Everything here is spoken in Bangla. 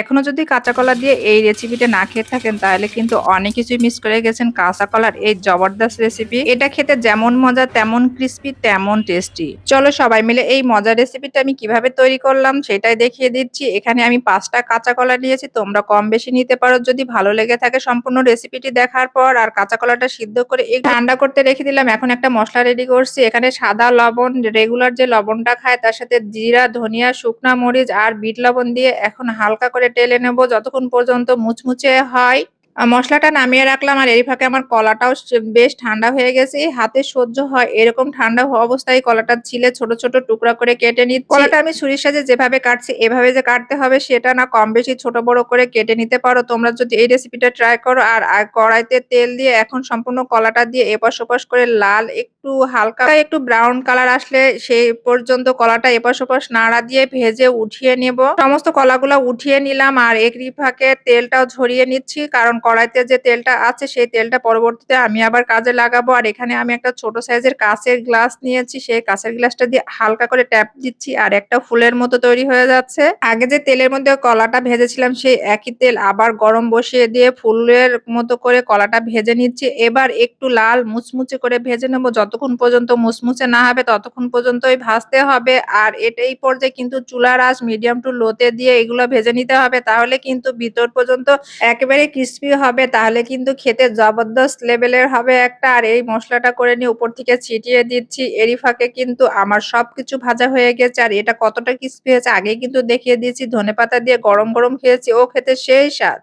এখনও যদি কাঁচা কলা দিয়ে এই রেসিপিটা না খেয়ে থাকেন, তাহলে কিন্তু অনেক কিছুই মিস করে গেছেন কাঁচা কলার এই জবরদস্ত রেসিপি এটা খেতে যেমন মজা, তেমন ক্রিস্পি তেমন টেস্টি চলো সবাই মিলে এই মজার রেসিপিটা আমি কীভাবে তৈরি করলাম সেটাই দেখিয়ে দিচ্ছি। এখানে আমি পাঁচটা কাঁচা কলা নিয়েছি, তোমরা কম বেশি নিতে পারো। যদি ভালো লেগে থাকে সম্পূর্ণ রেসিপিটি দেখার পর আর কাঁচা কলাটা সিদ্ধ করে একটু ঠান্ডা করতে রেখে দিলাম। এখন একটা মশলা রেডি করছি। এখানে সাদা লবণ রেগুলার যে লবণটা খায় তার সাথে জিরা, ধনিয়া, শুকনা মরিচ আর বিট লবণ দিয়ে এখন হালকা করে টেলে নেব যতক্ষণ পর্যন্ত মুচমুচে হয়। মশলাটা নামিয়ে রাখলাম আর এরই ফাঁকে আমার কলাটাও বেশ ঠান্ডা হয়ে গেছে। হাতে সহ্য হয় এরকম ঠান্ডা হওয়া অবস্থায় কলাটা ছিলে ছোট ছোট টুকরা করে কেটে নিচ্ছি। কলাটা আমি ছুরির সাথে যেভাবে কাটছি, এভাবে যে কাটতে হবে সেটা না, কম বেশি ছোট বড় করে কেটে নিতে পারো। তোমরা যদি এই রেসিপিটা ট্রাই করো আর কড়াইতে তেল দিয়ে এখন সম্পূর্ণ কলাটা দিয়ে এপাশ ওপাশ করে লাল একটু হালকা একটু ব্রাউন কালার আসলে সেই পর্যন্ত কলাটা এপাশ ওপাশ নাড়া দিয়ে ভেজে উঠিয়ে নেব। সমস্ত কলাগুলো উঠিয়ে নিলাম আর একরি ফাঁকে তেলটাও ঝরিয়ে নিচ্ছি কারণ কড়াইতে যে তেলটা আছে সেই তেলটা পরবর্তীতে আমি আবার কাজে লাগাবো। আর এখানে আমি একটা ছোট সাইজের কাঁচের গ্লাস নিয়েছি। সেই কাঁচের গ্লাসটা দিয়ে হালকা করে ট্যাপ দিচ্ছি আর একটা ফুলের মতো তৈরি হয়ে যাচ্ছে। আগে যে তেলের মধ্যে কলাটা ভেজেছিলাম সেই একই তেল আবার গরম বসিয়ে দিয়ে ফুলের মতো করে কলাটা ভেজে নিচ্ছি। এবার একটু লাল মুচমুচে করে ভেজে নেব। যতক্ষণ পর্যন্ত মুচমুচে না হবে ততক্ষণ পর্যন্তই ভাজতে হবে। আর এটাই পর্যায়ে কিন্তু চুলার আঁচ মিডিয়াম টু লোতে দিয়ে এগুলো ভেজে নিতে হবে। তাহলে কিন্তু ভিতর পর্যন্ত একেবারে ক্রিস্পি হবে, তাহলে কিন্তু খেতে জবরদস্ত লেভেলের হবে একটা। আর এই মশলাটা করে নিয়ে উপর থেকে ছিটিয়ে দিচ্ছি। এরই ফাঁকে কিন্তু আমার সব কিছু ভাজা হয়ে গেছে। আর এটা কতটা কিস্পি হয়েছে আগে কিন্তু দেখিয়ে দিয়েছি। ধনে পাতা দিয়ে গরম গরম খেয়েছি, ও খেতে সেই স্বাদ।